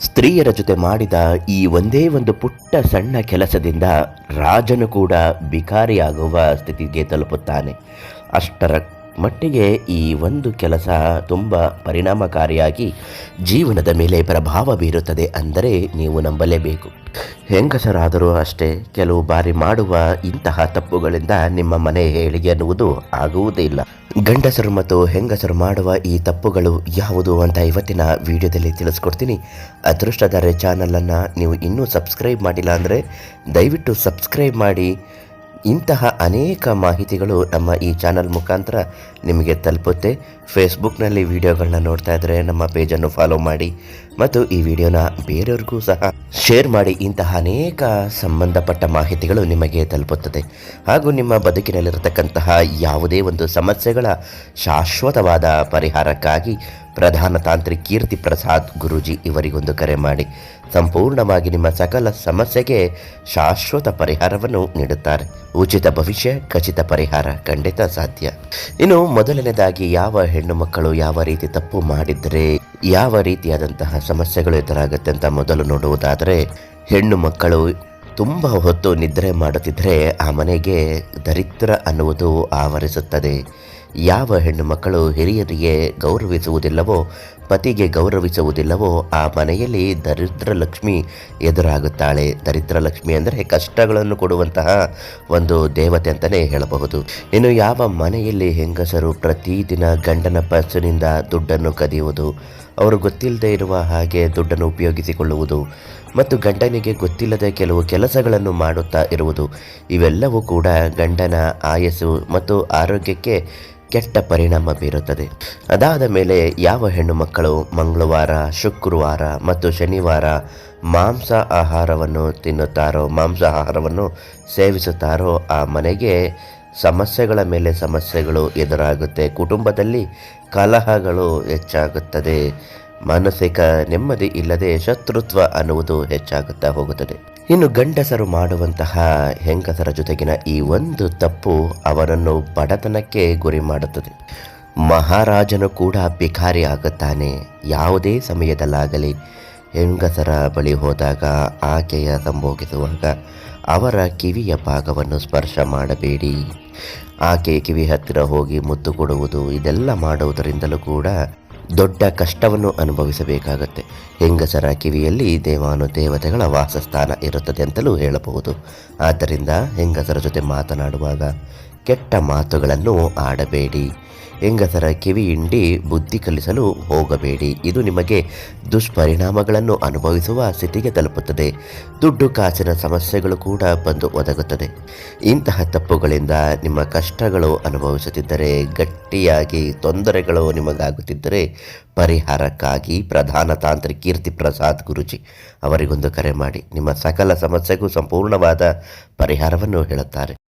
ಸ್ತ್ರೀಯರ ಜೊತೆ ಮಾಡಿದ ಈ ಒಂದೇ ಒಂದು ಪುಟ್ಟ ಸಣ್ಣ ಕೆಲಸದಿಂದ ರಾಜನು ಕೂಡ ಬಿಕಾರಿಯಾಗುವ ಸ್ಥಿತಿಗೆ ತಲುಪುತ್ತಾನೆ. ಅಷ್ಟರ ಮಟ್ಟಿಗೆ ಈ ಒಂದು ಕೆಲಸ ತುಂಬ ಪರಿಣಾಮಕಾರಿಯಾಗಿ ಜೀವನದ ಮೇಲೆ ಪ್ರಭಾವ ಬೀರುತ್ತದೆ ಅಂದರೆ ನೀವು ನಂಬಲೇಬೇಕು. ಹೆಂಗಸರಾದರೂ ಅಷ್ಟೇ ಕೆಲವು ಬಾರಿ ಮಾಡುವ ಇಂತಹ ತಪ್ಪುಗಳಿಂದ ನಿಮ್ಮ ಮನೆ ಏಳಿಗೆ ಅನ್ನುವುದು ಆಗುವುದೇ ಇಲ್ಲ. ಗಂಡಸರು ಮತ್ತು ಹೆಂಗಸರು ಮಾಡುವ ಈ ತಪ್ಪುಗಳು ಯಾವುದು ಅಂತ ಇವತ್ತಿನ ವಿಡಿಯೋದಲ್ಲಿ ತಿಳಿಸ್ಕೊಡ್ತೀನಿ. ಅದೃಷ್ಟದರೆ ಚಾನಲನ್ನು ನೀವು ಇನ್ನೂ ಸಬ್ಸ್ಕ್ರೈಬ್ ಮಾಡಿಲ್ಲ ಅಂದರೆ ದಯವಿಟ್ಟು ಸಬ್ಸ್ಕ್ರೈಬ್ ಮಾಡಿ. ಇಂತಹ ಅನೇಕ ಮಾಹಿತಿಗಳು ನಮ್ಮ ಈ ಚಾನಲ್ ಮುಖಾಂತರ ನಿಮಗೆ ತಲುಪುತ್ತೆ. ಫೇಸ್ಬುಕ್ನಲ್ಲಿ ವಿಡಿಯೋಗಳನ್ನ ನೋಡ್ತಾ ಇದ್ದರೆ ನಮ್ಮ ಪೇಜನ್ನು ಫಾಲೋ ಮಾಡಿ ಮತ್ತು ಈ ವಿಡಿಯೋನ ಬೇರೆಯವ್ರಿಗೂ ಸಹ ಶೇರ್ ಮಾಡಿ. ಇಂತಹ ಅನೇಕ ಸಂಬಂಧಪಟ್ಟ ಮಾಹಿತಿಗಳು ನಿಮಗೆ ತಲುಪುತ್ತದೆ. ಹಾಗೂ ನಿಮ್ಮ ಬದುಕಿನಲ್ಲಿರತಕ್ಕಂತಹ ಯಾವುದೇ ಒಂದು ಸಮಸ್ಯೆಗಳ ಶಾಶ್ವತವಾದ ಪರಿಹಾರಕ್ಕಾಗಿ ಪ್ರಧಾನ ತಾಂತ್ರಿಕ್ ಕೀರ್ತಿ ಪ್ರಸಾದ್ ಗುರೂಜಿ ಇವರಿಗೊಂದು ಕರೆ ಮಾಡಿ. ಸಂಪೂರ್ಣವಾಗಿ ನಿಮ್ಮ ಸಕಲ ಸಮಸ್ಯೆಗೆ ಶಾಶ್ವತ ಪರಿಹಾರವನ್ನು ನೀಡುತ್ತಾರೆ. ಉಚಿತ ಭವಿಷ್ಯ, ಖಚಿತ ಪರಿಹಾರ, ಖಂಡಿತ ಸಾಧ್ಯ. ಇನ್ನು ಮೊದಲನೇದಾಗಿ ಯಾವ ಹೆಣ್ಣು ಮಕ್ಕಳು ಯಾವ ರೀತಿ ತಪ್ಪು ಮಾಡಿದರೆ, ಯಾವ ರೀತಿಯಾದಂತಹ ಸಮಸ್ಯೆಗಳು ಎದುರಾಗುತ್ತೆ ಅಂತ ಮೊದಲು ನೋಡುವುದಾದರೆ, ಹೆಣ್ಣು ಮಕ್ಕಳು ತುಂಬ ಹೊತ್ತು ನಿದ್ರೆ ಮಾಡುತ್ತಿದ್ದರೆ ಆ ಮನೆಗೆ ದರಿದ್ರ ಅನ್ನುವುದು ಆವರಿಸುತ್ತದೆ. ಯಾವ ಹೆಣ್ಣು ಮಕ್ಕಳು ಹಿರಿಯರಿಗೆ ಗೌರವಿಸುವುದಿಲ್ಲವೋ, ಪತಿಗೆ ಗೌರವಿಸುವುದಿಲ್ಲವೋ, ಆ ಮನೆಯಲ್ಲಿ ದರಿದ್ರ ಲಕ್ಷ್ಮಿ ಎದುರಾಗುತ್ತಾಳೆ. ದರಿದ್ರ ಲಕ್ಷ್ಮಿ ಅಂದರೆ ಕಷ್ಟಗಳನ್ನು ಕೊಡುವಂತಹ ಒಂದು ದೇವತೆ ಅಂತಲೇ ಹೇಳಬಹುದು. ಇನ್ನು ಯಾವ ಮನೆಯಲ್ಲಿ ಹೆಂಗಸರು ಪ್ರತಿದಿನ ಗಂಡನ ಪರ್ಸಿನಿಂದ ದುಡ್ಡನ್ನು ಕದಿಯುವುದು, ಅವರು ಗೊತ್ತಿಲ್ಲದೆ ಇರುವ ಹಾಗೆ ದುಡ್ಡನ್ನು ಉಪಯೋಗಿಸಿಕೊಳ್ಳುವುದು ಮತ್ತು ಗಂಡನಿಗೆ ಗೊತ್ತಿಲ್ಲದೆ ಕೆಲವು ಕೆಲಸಗಳನ್ನು ಮಾಡುತ್ತಾ ಇರುವುದು, ಇವೆಲ್ಲವೂ ಕೂಡ ಗಂಡನ ಆಯಸ್ಸು ಮತ್ತು ಆರೋಗ್ಯಕ್ಕೆ ಕೆಟ್ಟ ಪರಿಣಾಮ ಬೀರುತ್ತದೆ. ಅದಾದ ಮೇಲೆ ಯಾವ ಹೆಣ್ಣು ಮಕ್ಕಳು ಮಂಗಳವಾರ, ಶುಕ್ರವಾರ ಮತ್ತು ಶನಿವಾರ ಮಾಂಸ ಆಹಾರವನ್ನು ತಿನ್ನುತ್ತಾರೋ, ಮಾಂಸ ಆಹಾರವನ್ನು ಸೇವಿಸುತ್ತಾರೋ, ಆ ಮನೆಗೆ ಸಮಸ್ಯೆಗಳ ಮೇಲೆ ಸಮಸ್ಯೆಗಳು ಎದುರಾಗುತ್ತೆ. ಕುಟುಂಬದಲ್ಲಿ ಕಲಹಗಳು ಹೆಚ್ಚಾಗುತ್ತದೆ. ಮಾನಸಿಕ ನೆಮ್ಮದಿ ಇಲ್ಲದೆ ಶತ್ರುತ್ವ ಅನ್ನುವುದು ಹೆಚ್ಚಾಗುತ್ತಾ ಹೋಗುತ್ತದೆ. ಇನ್ನು ಗಂಡಸರು ಮಾಡುವಂತಹ ಹೆಂಗಸರ ಜೊತೆಗಿನ ಈ ಒಂದು ತಪ್ಪು ಅವರನ್ನು ಬಡತನಕ್ಕೆ ಗುರಿ ಮಾಡುತ್ತದೆ. ಮಹಾರಾಜನು ಕೂಡ ಭಿಕಾರಿ ಆಗುತ್ತಾನೆ. ಯಾವುದೇ ಸಮಯದಲ್ಲಾಗಲಿ ಹೆಂಗಸರ ಬಳಿ ಹೋದಾಗ ಆಕೆಯ ಸಂಭೋಗಿಸುವಾಗ ಅವರ ಕಿವಿಯ ಭಾಗವನ್ನು ಸ್ಪರ್ಶ ಮಾಡಬೇಡಿ. ಆಕೆ ಕಿವಿ ಹತ್ತಿರ ಹೋಗಿ ಮುತ್ತು ಕೊಡುವುದು ಇದೆಲ್ಲ ಮಾಡುವುದರಿಂದಲೂ ಕೂಡ ದೊಡ್ಡ ಕಷ್ಟವನ್ನು ಅನುಭವಿಸಬೇಕಾಗತ್ತೆ. ಹೆಂಗಸರ ಕಿವಿಯಲ್ಲಿ ದೇವಾನು ದೇವತೆಗಳ ವಾಸಸ್ಥಾನ ಇರುತ್ತದೆ ಅಂತಲೂ ಹೇಳಬಹುದು. ಆದ್ದರಿಂದ ಹೆಂಗಸರ ಜೊತೆ ಮಾತನಾಡುವಾಗ ಕೆಟ್ಟ ಮಾತುಗಳನ್ನು ಆಡಬೇಡಿ. ಹೆಂಗಸರ ಕಿವಿ ಹಿಂಡಿ ಬುದ್ಧಿ ಕಲಿಸಲು ಹೋಗಬೇಡಿ. ಇದು ನಿಮಗೆ ದುಷ್ಪರಿಣಾಮಗಳನ್ನು ಅನುಭವಿಸುವ ಸ್ಥಿತಿಗೆ ತಲುಪುತ್ತದೆ. ದುಡ್ಡು ಕಾಸಿನ ಸಮಸ್ಯೆಗಳು ಕೂಡ ಬಂದು ಒದಗುತ್ತದೆ. ಇಂತಹ ತಪ್ಪುಗಳಿಂದ ನಿಮ್ಮ ಕಷ್ಟಗಳು ಅನುಭವಿಸುತ್ತಿದ್ದರೆ, ಗಟ್ಟಿಯಾಗಿ ತೊಂದರೆಗಳು ನಿಮಗಾಗುತ್ತಿದ್ದರೆ, ಪರಿಹಾರಕ್ಕಾಗಿ ಪ್ರಧಾನ ತಾಂತ್ರಿಕ ಕೀರ್ತಿ ಪ್ರಸಾದ್ ಗುರುಜಿ ಅವರಿಗೊಂದು ಕರೆ ಮಾಡಿ. ನಿಮ್ಮ ಸಕಲ ಸಮಸ್ಯೆಗೂ ಸಂಪೂರ್ಣವಾದ ಪರಿಹಾರವನ್ನು ಹೇಳುತ್ತಾರೆ.